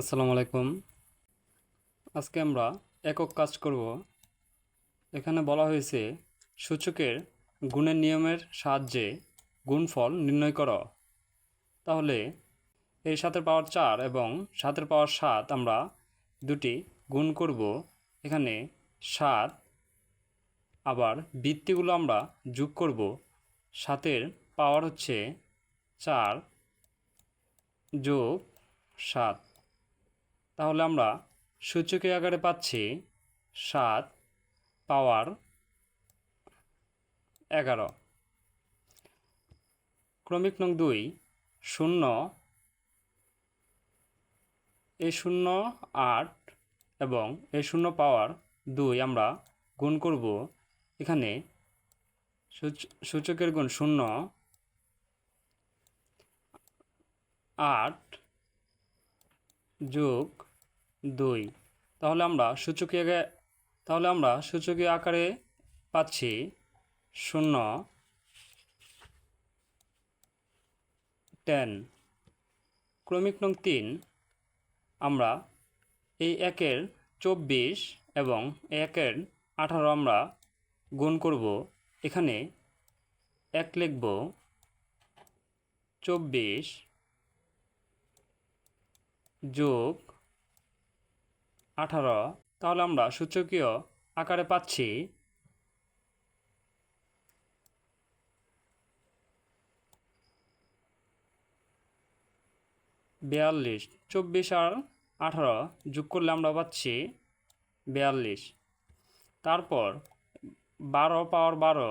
আসসালামু আলাইকুম। আজকে আমরা একক কাজ করব। এখানে বলা হয়েছে, সূচকের গুণের নিয়মের সাহায্যে গুণফল নির্ণয় করো। তাহলে, এই সাতের পাওয়ার চার এবং সাতের পাওয়ার সাত আমরা দুটি গুণ করব। এখানে সাত আবার বৃত্তিগুলো আমরা যোগ করব। সাতের পাওয়ার হচ্ছে চার যোগ সাত। তাহলে আমরা সূচকীয় আকারে পাচ্ছি সাত পাওয়ার এগারো। ক্রমিক নং দুই, শূন্য। এই শূন্য, আট এবং এই শূন্য পাওয়ার দুই আমরা গুণ করব। এখানে সূচ- সূচকের গুণ শূন্য, আট যোগ দুই। তাহলে আমরা সূচকীয় তাহলে আমরা সূচকীয় আকারে পাচ্ছি শূন্য টেন। ক্রমিক নং তিন। আমরা এই একের চব্বিশ এবং একের আঠারো আমরা গুণ করব। এখানে এক লিখব চব্বিশ যোগ আঠারো। তাহলে আমরা সূচকীয় আকারে পাচ্ছি। বিয়াল্লিশ, চব্বিশ আর আঠারো যোগ করলে আমরা পাচ্ছি বিয়াল্লিশ। তারপর বারো পাওয়ার বারো,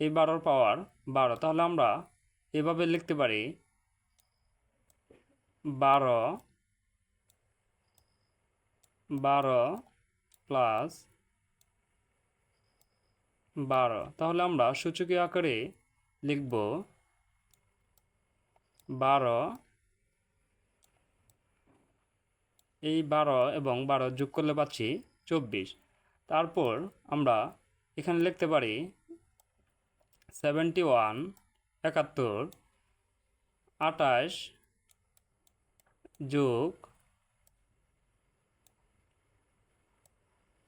এই বারোর পাওয়ার বারো। তাহলে আমরা এভাবে লিখতে পারি। বারো বারো প্লাস বারো। তাহলে আমরা সূচকীয় আকারে লিখব বারো। এই বারো এবং বারো যোগ করলে পাচ্ছি চব্বিশ। তারপর আমরা এখানে লিখতে পারি সেভেন্টি ওয়ান একাত্তর আটাশ যোগ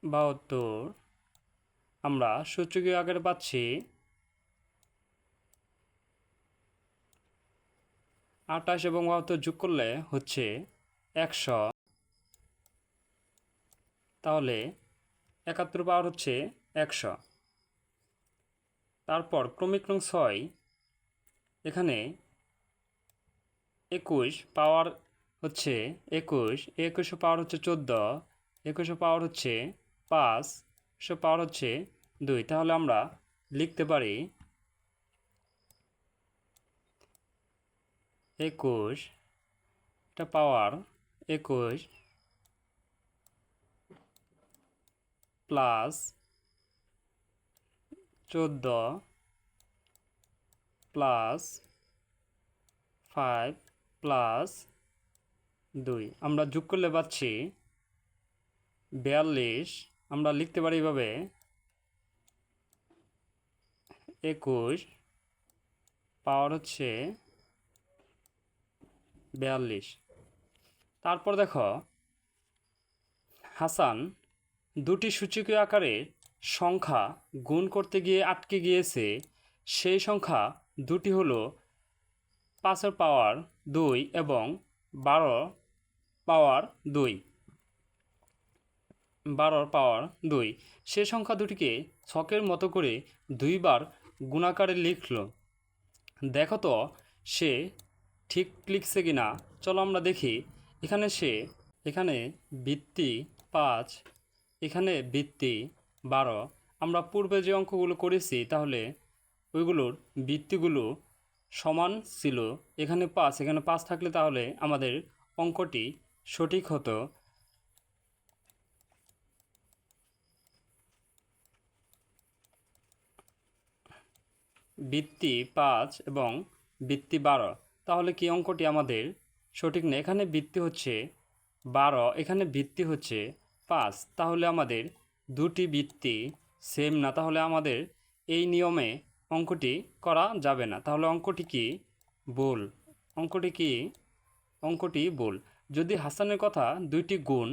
বাহাত্তর। আমরা সূচকীয় আকারে পাচ্ছি। আটাশ এবং বাহাত্তর যোগ করলে হচ্ছে একশো। তাহলে একাত্তর পাওয়ার হচ্ছে একশো। তারপর ক্রমিক নং ছয়। এখানে একুশ পাওয়ার হচ্ছে একুশ একুশশো পাওয়ার হচ্ছে চোদ্দ একুশশো পাওয়ার হচ্ছে পাঁচ, সো পাওয়ার হচ্ছে দুই। তাহলে আমরা লিখতে পারি একুশ, এটা পাওয়ার একুশ প্লাস চোদ্দ প্লাস ফাইভ প্লাস দুই। আমরা যোগ করলে পাচ্ছি বিয়াল্লিশ আমরা লিখতে পারি এভাবে, একুশ পাওয়ার হচ্ছে বিয়াল্লিশ। তারপর দেখো, হাসান দুটি সূচকীয় আকারের সংখ্যা গুণ করতে গিয়ে আটকে গিয়েছে। সেই সংখ্যা দুটি হলো পাঁচের পাওয়ার দুই এবং বারো পাওয়ার দুই। বারোর পাওয়ার দুই। সে সংখ্যা দুটিকে ছকের মতো করে দুইবার গুণাকারে লিখল। দেখো তো, সে ঠিক লিখছে কি না চলো আমরা দেখি। এখানে সে, এখানে বৃত্তি পাঁচ, এখানে বৃত্তি বারো। আমরা পূর্বে যে অঙ্কগুলো করেছি, তাহলে ওইগুলোর বৃত্তিগুলো সমান ছিল। এখানে পাঁচ এখানে পাঁচ থাকলে তাহলে আমাদের অঙ্কটি সঠিক হতো। বৃত্তি পাঁচ এবং বৃত্তি বারো। তাহলে কি অঙ্কটি আমাদের সঠিক না? এখানে বৃত্তি হচ্ছে বারো, এখানে বৃত্তি হচ্ছে পাঁচ। তাহলে আমাদের দুটি বৃত্তি সেম না? তাহলে আমাদের এই নিয়মে অঙ্কটি করা যাবে না। তাহলে অঙ্কটি কি? ভুল। অঙ্কটি কি? অঙ্কটি ভুল। যদি হাসানের কথা দুইটি গুণ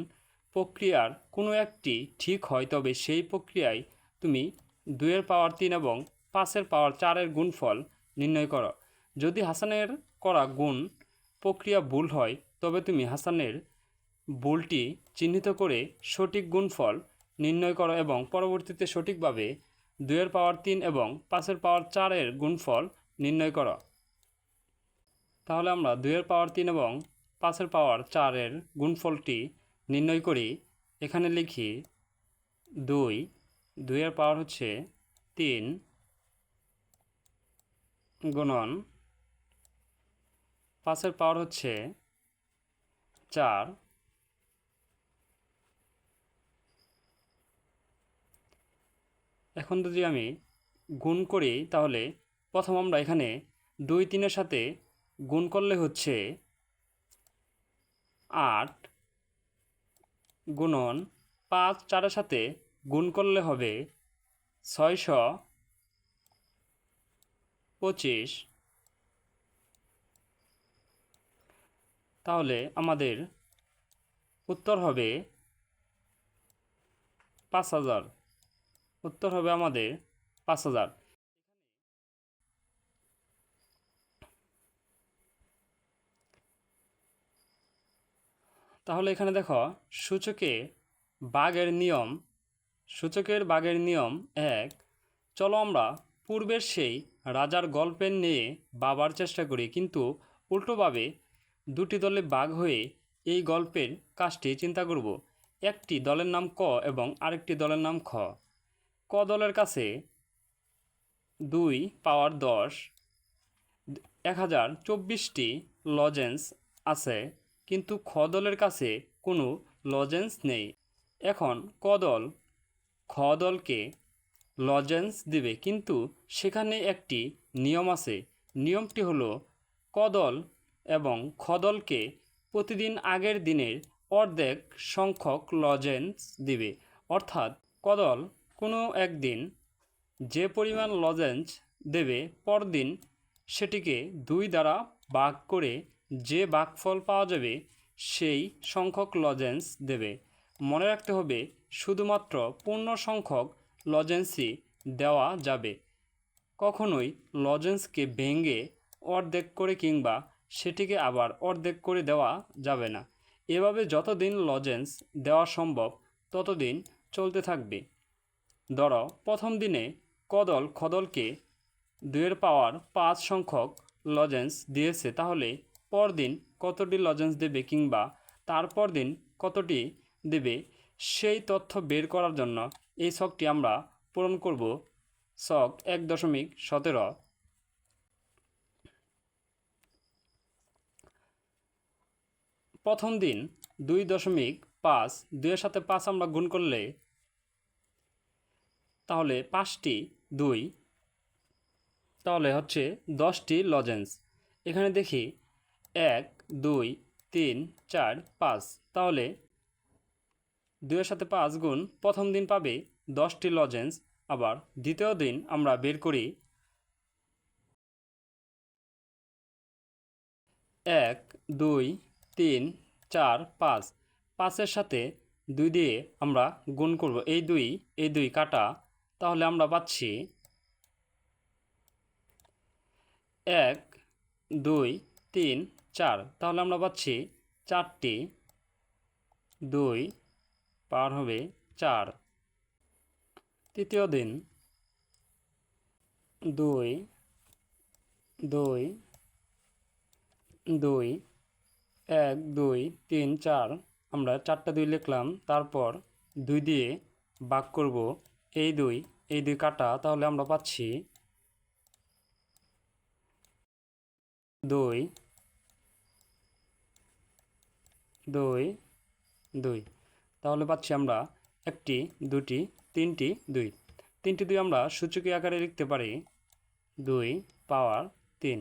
প্রক্রিয়ার কোনো একটি ঠিক হয়, তবে সেই প্রক্রিয়ায় তুমি দুইয়ের পাওয়ার তিন এবং পাঁচের পাওয়ার চারের গুণফল নির্ণয় করো। যদি হাসানের করা গুণ প্রক্রিয়া ভুল হয়, তবে তুমি হাসানের ভুলটি চিহ্নিত করে সঠিক গুণফল নির্ণয় করো এবং পরবর্তীতে সঠিকভাবে দুইয়ের পাওয়ার তিন এবং পাঁচের পাওয়ার চারের গুণফল নির্ণয় করো। তাহলে আমরা দুইয়ের পাওয়ার তিন এবং পাঁচের পাওয়ার চারের গুণফলটি নির্ণয় করি। এখানে লিখি দুই, দুইয়ের পাওয়ার হচ্ছে তিন গুণন পাঁচের পাওয়ার হচ্ছে চার। এখন যদি আমি গুণ করি, তাহলে প্রথম আমরা এখানে দুই তিনের সাথে গুণ করলে হচ্ছে আট। গুণন পাঁচ, চারের সাথে গুণ করলে হবে ছয়শো। পঁচিশ। তাহলে আমাদের উত্তর হবে পাঁচ হাজার। উত্তর হবে আমাদের পাঁচ হাজার। তাহলে এখানে দেখো, সূচকে বাঘের নিয়ম, সূচকের বাঘের নিয়ম এক। চলো আমরা পূর্বের সেই রাজার গল্পের নিয়ে বাবার চেষ্টা করি, কিন্তু উল্টোভাবে দুটি দলে বাঘ হয়ে এই গল্পের কাজটি চিন্তা করব। একটি দলের নাম ক এবং আরেকটি দলের নাম খ। ক দলের কাছে দুই পাওয়ার দশ, এক হাজার চব্বিশটি লজেন্স আছে, কিন্তু খ দলের কাছে কোনো লজেন্স নেই। এখন ক দল, খ দলকে লজেন্স দিবে। কিন্তু সেখানে একটি নিয়ম আছে। নিয়মটি হলো, কদল এবং খ দলকে প্রতিদিন আগের দিনের অর্ধেক সংখ্যক লজেন্স দিবে। অর্থাৎ, কদল কোনো একদিন যে পরিমাণ লজেন্স দেবে পরদিন সেটিকে দুই দ্বারা ভাগ করে যে ভাগফল পাওয়া যাবে সেই সংখ্যক লজেন্স দেবে। মনে রাখতে হবে, শুধুমাত্র পূর্ণ সংখ্যক লজেন্সই দেওয়া যাবে। কখনোই লজেন্সকে ভেঙে অর্ধেক করে কিংবা সেটিকে আবার অর্ধেক করে দেওয়া যাবে না। এভাবে যতদিন লজেন্স দেওয়া সম্ভব, ততদিন চলতে থাকবে। ধরো, প্রথম দিনে কদল খদলকে দুয়ের পাওয়ার পাঁচ সংখ্যক লজেন্স দিয়েছে, তাহলে পরদিন কতটি লজেন্স দেবে কিংবা তারপর দিন কতটি দেবে, সেই তথ্য বের করার জন্য এই শখটি আমরা পূরণ করব ছক এক দশমিক সতেরো। প্রথম দিন দুই দশমিক পাঁচ, দুইয়ের সাথে পাঁচ আমরা গুণ করলে তাহলে পাঁচটি দুই। তাহলে হচ্ছে দশটি লজেন্স। এখানে দেখি এক, দুই, তিন, চার, পাঁচ। তাহলে দুইয়ের সাথে পাঁচ গুণ, প্রথম দিন পাবে দশটি লজেন্স, আবার দ্বিতীয় দিন আমরা বের করি এক, দুই, তিন, চার, পাঁচ। পাঁচের সাথে দুই দিয়ে আমরা গুণ করব। এই দুই এই দুই কাটা, তাহলে আমরা পাচ্ছি এক, দুই, তিন, চার। তাহলে আমরা পাচ্ছি চারটি, দুই পার হবে চার। তৃতীয় দিন। দুই দুই দুই, এক, দুই, তিন, চার। আমরা চারটা দুই লিখলাম, তারপর দুই দিয়ে ভাগ করব। এই দুই এই দুই কাটা, তাহলে আমরা পাচ্ছি দুই দুই দুই। তাহলে পাচ্ছি আমরা একটি, দুটি, তিনটি, দুই। তিনটি দুই আমরা সূচকীয় আকারে লিখতে পারি দুই পাওয়ার তিন।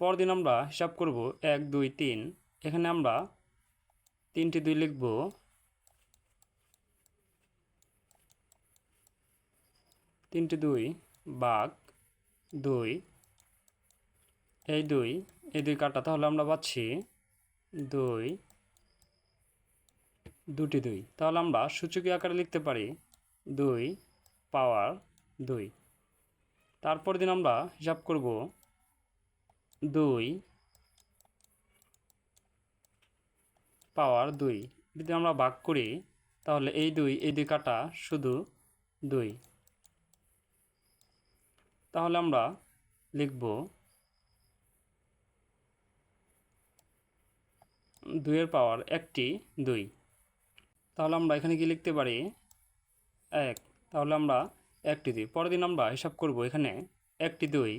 পরদিন আমরা হিসাব করব এক, দুই, তিন। এখানে আমরা তিনটি দুই লিখব তিনটি দুই বাঘ দুই। এই দুই এই দুই কাটা। তাহলে আমরা পাচ্ছি দুই দুটি দুই। তাহলে আমরা সূচকীয় আকারে লিখতে পারি দুই পাওয়ার দুই। তারপর দিন আমরা হিসাব করব দুই পাওয়ার দুই। যদি আমরা ভাগ করি, তাহলে এই দুই এই দুই কাটা শুধু দুই। তাহলে আমরা লিখব দুইয়ের পাওয়ার একটি দুই। তাহলে আমরা এখানে কি লিখতে পারি? এক। তাহলে আমরা একটি দুই। পরের দিন আমরা হিসাব করব এখানে একটি দুই।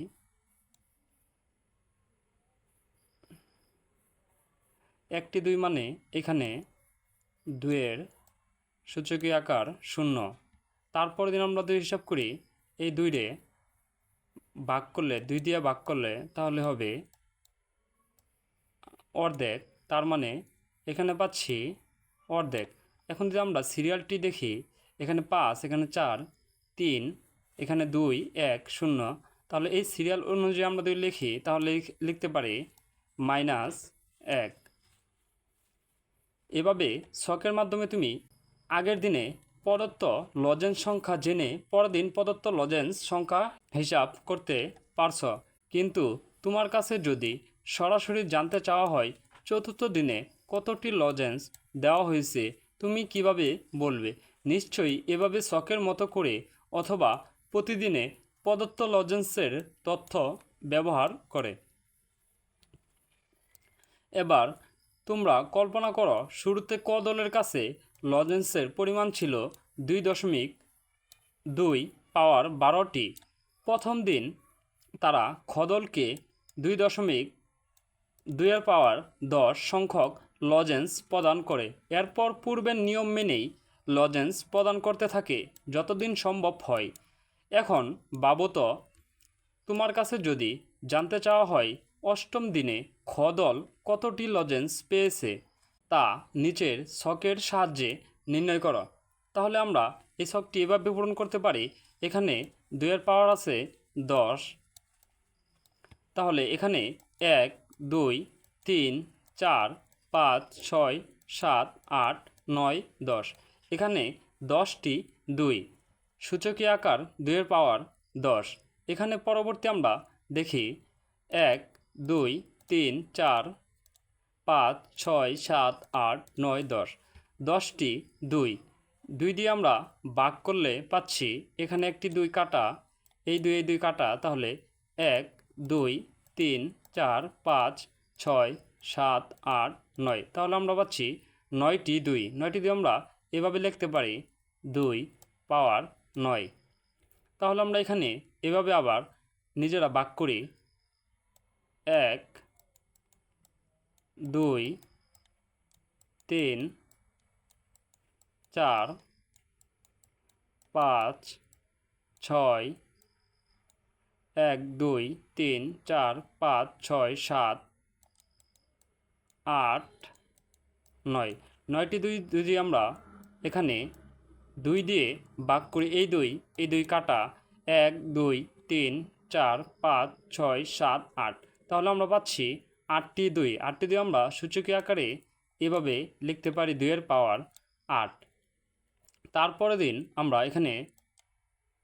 একটি দুই মানে এখানে দুইয়ের সূচকীয় আকার শূন্য। তারপরের দিন আমরা দুই হিসাব করি। এই দুইরে ভাগ করলে, দুই দিয়ে ভাগ করলে তাহলে হবে অর্ধেক। তার মানে এখানে পাচ্ছি অর্ধেক। এখন যদি আমরা সিরিয়ালটি দেখি, এখানে পাঁচ, এখানে চার, তিন, এখানে দুই, এক, শূন্য, তাহলে এই সিরিয়াল অনুযায়ী আমরা যদি লিখি, তাহলে লিখতে পারি মাইনাস এক। এভাবে ছকের মাধ্যমে তুমি আগের দিনে প্রদত্ত লজেন্স সংখ্যা জেনে পরের দিন প্রদত্ত লজেন্স সংখ্যা হিসাব করতে পারছ। কিন্তু তোমার কাছে যদি সরাসরি জানতে চাওয়া হয়, চতুর্থ দিনে কতটি লজেন্স দেওয়া হয়েছে তুমি কীভাবে বলবে? নিশ্চয়ই এভাবে শখের মতো করে অথবা প্রতিদিনে প্রদত্ত লজেন্সের তথ্য ব্যবহার করে। এবার তোমরা কল্পনা করো, শুরুতে ক দলের কাছে লজেন্সের পরিমাণ ছিল দুই দশমিক দুই পাওয়ার বারোটি। প্রথম দিন তারা খদলকে দুই দশমিক দুইয়ের পাওয়ার দশ সংখ্যক লজেন্স প্রদান করে। এরপর পূর্বের নিয়ম মেনেই লজেন্স প্রদান করতে থাকে, যতদিন সম্ভব হয়। এখন, বাবত, তোমার কাছে যদি জানতে চাওয়া হয়, অষ্টম দিনে খদল কতটি লজেন্স পেয়েছে, তা নিচের ছকের সাহায্যে নির্ণয় করো। তাহলে আমরা এই ছকটি এভাবে পূরণ করতে পারি। এখানে দুইয়ের পাওয়ার আছে দশ। তাহলে এখানে এক, দুই, তিন, চার পাঁচ, ছয়, সাত, আট, নয়, দশ। এখানে দশটি দুই। সূচকীয় আকার দুইয়ের পাওয়ার দশ। এখানে পরবর্তী আমরা দেখি এক, দুই, তিন, চার, পাঁচ, ছয়, সাত, আট, নয়, দশ। দশটি দুই। দুই দিয়ে আমরা ভাগ করলে পাচ্ছি এখানে একটি দুই কাটা। এই দুই এই দুই কাটা তাহলে এক, দুই, তিন, চার, পাঁচ, ছয়, সাত, আট নয়। তাহলে আমরা পাচ্ছি নয়টি দুই। নয়টি দিয়ে আমরা এভাবে লিখতে পারি দুই পাওয়ার নয়। তাহলে আমরা এখানে এভাবে আবার নিজেরা বাক করি। এক, দুই, তিন, চার, পাঁচ, ছয়, এক, দুই, তিন, চার, পাঁচ, ছয়, সাত আট, নয়। নয়টি দুই যদি আমরা এখানে দুই দিয়ে ভাগ করি, এই দুই এই দুই কাটা এক, দুই, তিন, চার, পাঁচ, ছয়, সাত, আট। তাহলে আমরা পাচ্ছি আটটি দুই। আটটি দুই আমরা সূচকীয় আকারে এভাবে লিখতে পারি দুইয়ের পাওয়ার আট। তারপরের দিন আমরা এখানে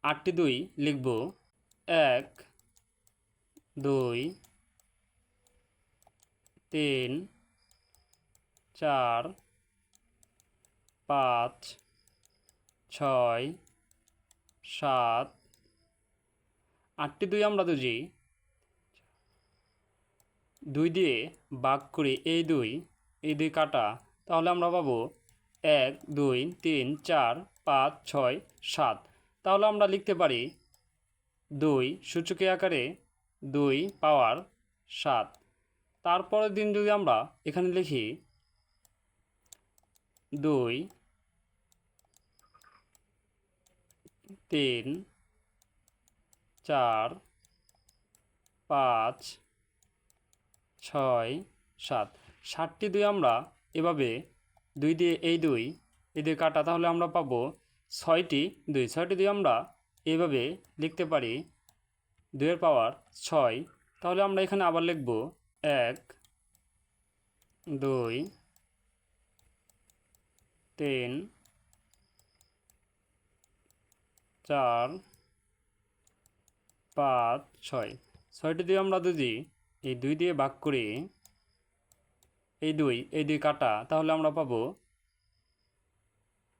আটটি দুই লিখব এক, দুই, তিন চার, পাঁচ, ছয়, সাত, আটটি দুই আমরা দুজি দুই দিয়ে ভাগ করি এই দুই এই দুই কাটা, তাহলে আমরা পাবো এক, দুই, তিন, চার, পাঁচ, ছয়, সাত। তাহলে আমরা লিখতে পারি দুই সূচকীয় আকারে দুই পাওয়ার সাত। তারপরের দিন যদি আমরা এখানে লিখি দুই, তিন, চার, পাঁচ, ছয়, সাত। ষাটটি দুই আমরা এভাবে দুই দিয়ে এই দুই এই দুই কাটা, তাহলে আমরা পাবো ছয়টি দুই। ছয়টি দুই আমরা এইভাবে লিখতে পারি দুইয়ের পাওয়ার ছয়। তাহলে আমরা এখানে আবার লিখব এক, দুই তিন, চার, পাঁচ, ছয়। ছয়টি দিয়ে আমরা যদি এই দুই দিয়ে ভাগ করি, এই দুই এই দুই কাটা, তাহলে আমরা পাবো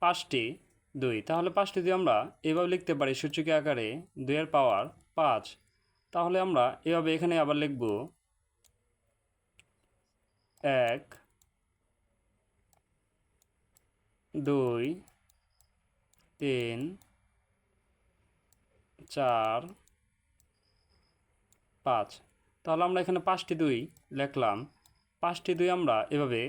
পাঁচটি দুই। তাহলে পাঁচটি দিয়ে আমরা এভাবে লিখতে পারি সূচকী আকারে দুইয়ের পাওয়ার পাঁচ। তাহলে আমরা এভাবে এখানে আবার লিখব এক দুই, তিন, চার, পাঁচ। তাহলে আমরা এখানে পাঁচটি দুই লিখলাম। পাঁচটি দুই আমরা এভাবে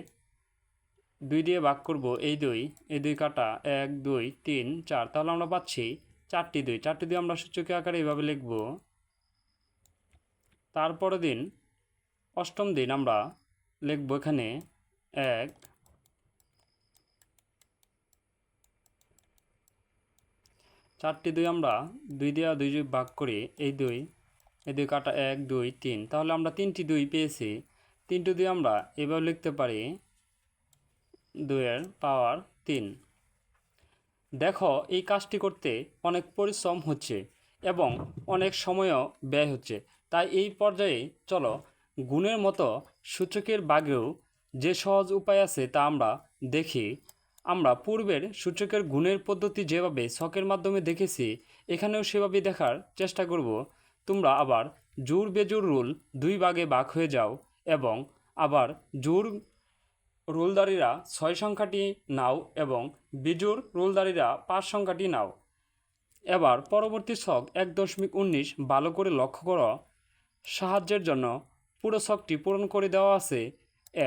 দুই দিয়ে ভাগ করব। এই দুই এই দুই কাটা এক, দুই, তিন, চার। তাহলে আমরা পাচ্ছি চারটি দুই। চারটি দুই আমরা সূচকী আকারে এইভাবে লিখব। তারপরের দিন অষ্টম দিন আমরা লিখব এখানে এক চারটি দুই আমরা দুই দিয়ে দুই দুই ভাগ করি, এই দুই এই দুই কাটা এক, দুই, তিন। তাহলে আমরা তিনটি দুই পেয়েছি। তিনটি দুই আমরা এভাবে লিখতে পারি, দুইয়ের পাওয়ার তিন। দেখো, এই কাজটি করতে অনেক পরিশ্রম হচ্ছে এবং অনেক সময়ও ব্যয় হচ্ছে। তাই এই পর্যায়ে চলো, গুণের মতো সূচকের বাগেও যে সহজ উপায় আছে তা আমরা দেখি। আমরা পূর্বের সূচকের গুণের পদ্ধতি যেভাবে ছকের মাধ্যমে দেখেছি, এখানেও সেভাবে দেখার চেষ্টা করব। তোমরা আবার জোর বেজোর রুল দুই ভাগে ভাগ হয়ে যাও এবং আবার জোর রোলদারিরা ছয় সংখ্যাটি নাও এবং বিজুর রোলদারিরা পাঁচ সংখ্যাটি নাও। এবার পরবর্তী ছক এক দশমিক উনিশ ভালো করে লক্ষ্য করো। সাহায্যের জন্য পুরো ছকটি পূরণ করে দেওয়া আছে।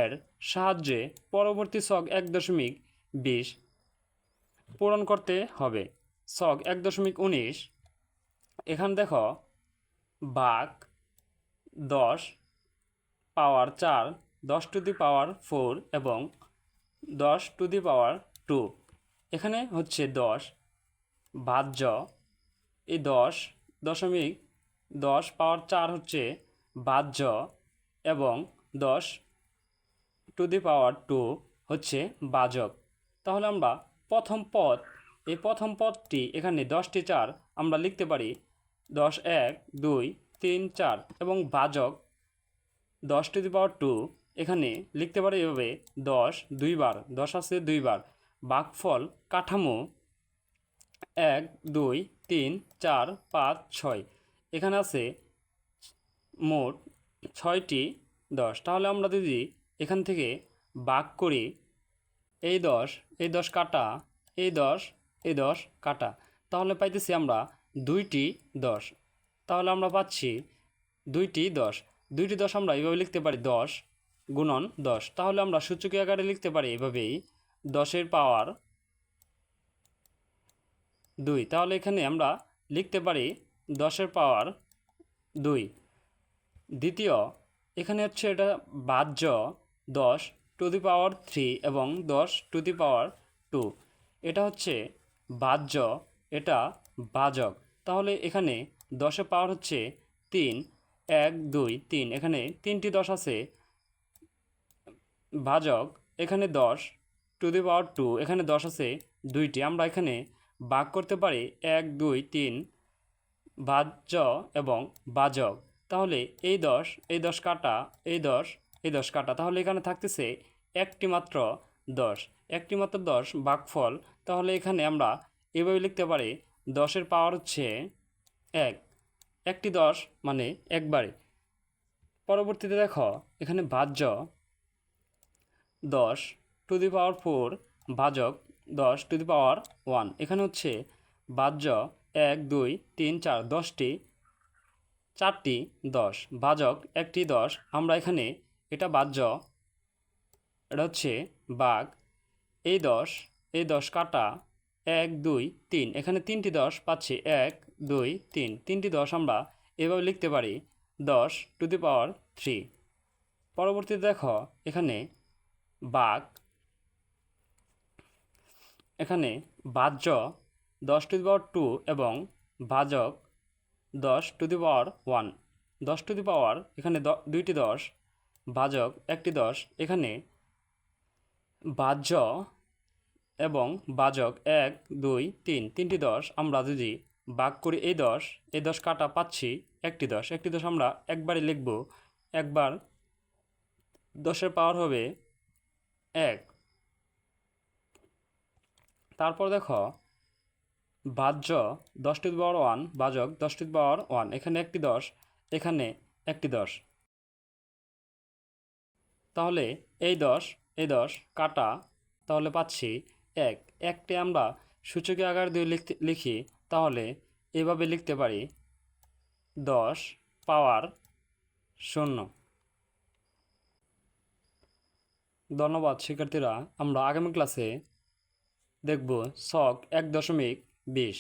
এর সাহায্যে পরবর্তী ছক এক দশমিক বিশ। পূরণ করতে হবে। ছক এক দশমিক উনিশ। এখানে দেখো বাঘ দশ পাওয়ার চার, দশ টু দি পাওয়ার ফোর এবং দশ টু দি পাওয়ার টু। এখানে হচ্ছে দশ। ভাজ্য এই দশ দশমিক দশ পাওয়ার চার হচ্ছে ভাজ্য এবং দশ টু দি পাওয়ার টু হচ্ছে বাজক তাহলে আমরা প্রথম পদ, এই প্রথম পদটি এখানে দশটি চার আমরা লিখতে পারি। দশ, এক, দুই, তিন, চার এবং বাজক দশ টু দি পাওয়ার টু এখানে লিখতে পারি এভাবে, দশ দুইবার দশ আছে দুইবার বাঘফল কাঠামো, এক, দুই, তিন, চার, পাঁচ, ছয় এখানে আছে মোট ছয়টি দশ। তাহলে আমরা যদি এখান থেকে বাঘ করি, এই দশ এই দশ কাটা, এই দশ এই দশ কাটা। তাহলে পাইতেছি আমরা দুইটি দশ। তাহলে আমরা পাচ্ছি দুইটি দশ। দুইটি দশ আমরা এইভাবে লিখতে পারি দশ গুণন দশ। তাহলে আমরা সূচকীয় আকারে লিখতে পারি এভাবেই দশের পাওয়ার দুই। তাহলে এখানে আমরা লিখতে পারি দশের পাওয়ার দুই। দ্বিতীয়, এখানে হচ্ছে এটা বাহ্য দশ টু দি পাওয়ার থ্রি এবং দশ টু দি পাওয়ার টু। এটা হচ্ছে বাহ্য, এটা বাজক তাহলে এখানে দশের পাওয়ার হচ্ছে তিন, এক, দুই, তিন। এখানে তিনটি দশ আছে। ভাজক এখানে দশ, টু দি পাওয়ার টু। এখানে দশ আছে দুইটি। আমরা এখানে ভাগ করতে পারি এক, দুই, তিন ভাজ্য এবং বাজক তাহলে এই দশ এই দশ কাটা, এই দশ এই দশ কাটা। তাহলে এখানে থাকতেছে একটি মাত্র দশ। একটি মাত্র দশ ভাগফল তাহলে এখানে আমরা এভাবে লিখতে পারি দশের পাওয়ার হচ্ছে এক। একটি দশ মানে একবারে। পরবর্তীতে দেখো, এখানে ভাজ্য দশ টু দি পাওয়ার ফোর, ভাজক দশ টু দি পাওয়ার ওয়ান। এখানে হচ্ছে ভাজ্য এক, দুই, তিন, চার, দশটি, চারটি দশ, ভাজক একটি দশ। আমরা এখানে এটা বাদ বাহ্য। এটা হচ্ছে বাঘ। এই দশ এই দশ কাটা। এক, দুই, তিন। এখানে তিনটি দশ পাচ্ছি। এক, দুই, তিন। তিনটি দশ আমরা এভাবে লিখতে পারি। দশ টু দি পাওয়ার থ্রি। পরবর্তীতে দেখো, এখানে বাঘ। এখানে বাহ্য দশ টু দি পাওয়ার টু এবং ভাজক দশ টু দি পাওয়ার ওয়ান। দশ টু দি পাওয়ার, এখানে দুইটি দশ ভাজক একটি দশ। এখানে বাহ্য এবং বাজক এক, দুই, তিন, তিনটি দশ আমরা যদি ভাগ করি এই দশ এই দশ কাটা পাচ্ছি একটি দশ। একটি দশ আমরা একবারই লিখব। একবার দশের পাওয়ার হবে এক। তারপর দেখো, বাহ্য দশটি পাওয়ার ওয়ান, বাজক দশটি পাওয়ার ওয়ান। এখানে একটি দশ, এখানে একটি দশ। তাহলে এই দশ এই দশ, কাটা, তাহলে পাচ্ছি এক। একটি আমরা সূচকে আকার দিয়ে লিখতে, লিখি, তাহলে এভাবে লিখতে পারি দশ পাওয়ার শূন্য। ধন্যবাদ, শিক্ষার্থীরা। আমরা আগামী ক্লাসে দেখব শক এক দশমিক বিশ।